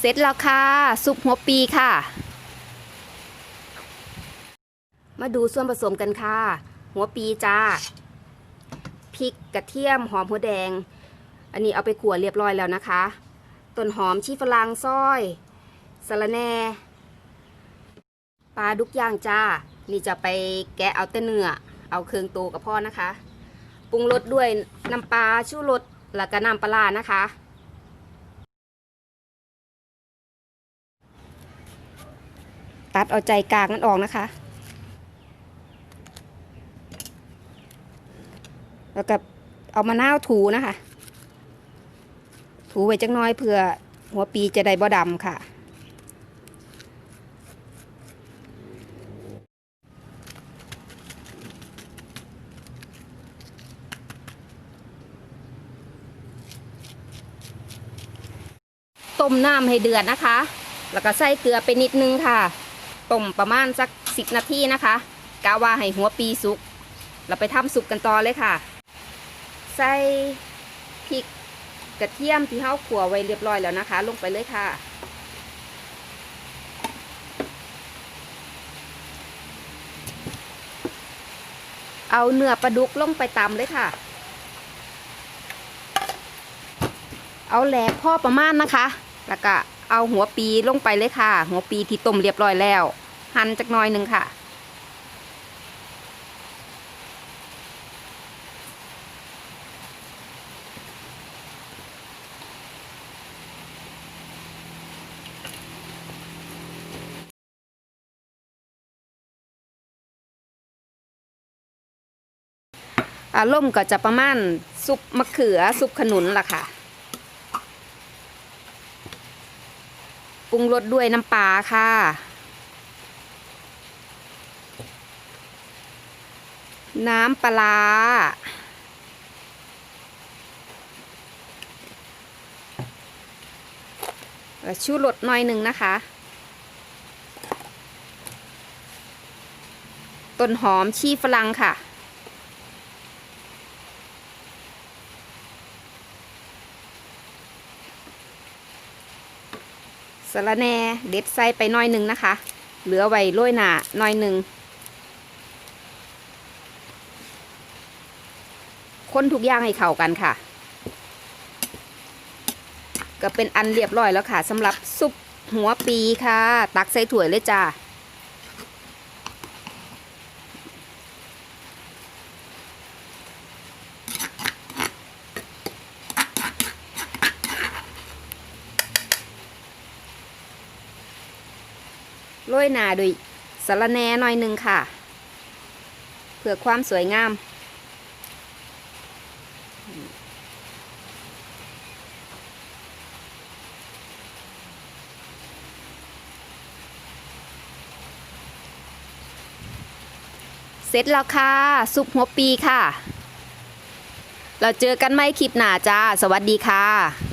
เสร็จแล้วค่ะ ซุปหัวปีค่ะ มาดูส่วนผสมกันค่ะ หัวปีจ้าพริกกระเทียมหอมหัวแดง อันนี้เอาไปขั่วเรียบร้อยแล้วนะคะต้นหอมชีฝรั่งซอยสะระแหน่ปลาดุกย่างจ้า นี่จะไปแกะเอาแต่เนื้อเอาเครื่องโตกับพ่อนะคะ ปรุงรสด้วยน้ำปลาชูรสแล้วก็น้ำปลานะคะัดเอาใจกลางนั้นออกนะคะ แล้วก็เอามะนาวถูนะคะ ถูไว้จักน้อยเพื่อหัวปีจะได้บ่ดำค่ะ ต้มน้ำให้เดือดนะคะ แล้วก็ใส่เกลือไปนิดนึงค่ะ ต้มประมาณสักสิบนาทีนะคะกะว่าให้หัวปีสุก เราไปทำสุกกันต่อเลยค่ะ ใส่พริกกระเทียมที่เฮาขั่วไว้เรียบร้อยแล้วนะคะ ลงไปเลยค่ะ เอาเนื้อปลาดุกลงไปตำเลยค่ะ เอาแหลกพ่อประมาณนะคะ แล้วก็ เอาหัวปีลงไปเลยค่ะ หัวปีที่ต้มเรียบร้อยแล้ว หั่นจักหน่อยหนึ่งค่ะ อารมณ์ก็จะประมาณซุปมะเขือซุปขนุนล่ะค่ะ ปรุงรสด้วยน้ำปลาค่ะ น้ำปลา ชูรสหน่อยหนึ่งนะคะ ต้นหอมชีฝรั่งค่ะ สะระแหน่เด็ดไส้ไปหน้อยหนึ่งนะคะ เหลือไว้โรยหนาหน้อยหนึ่งคนทุกอย่างให้เข้ากันค่ะ ก็เป็นอันเรียบร้อยแล้วค่ะสำหรับซุปหัวปีค่ะ ตักใส่ถ้วยเลยจ้า โรยหน้าด้วยสะระแหน่หน่อยหนึ่งค่ะ เพื่อความสวยงาม เสร็จแล้วค่ะ ซุปหัวปีค่ะ เราเจอกันไหมคลิปหน้าจ้า สวัสดีค่ะ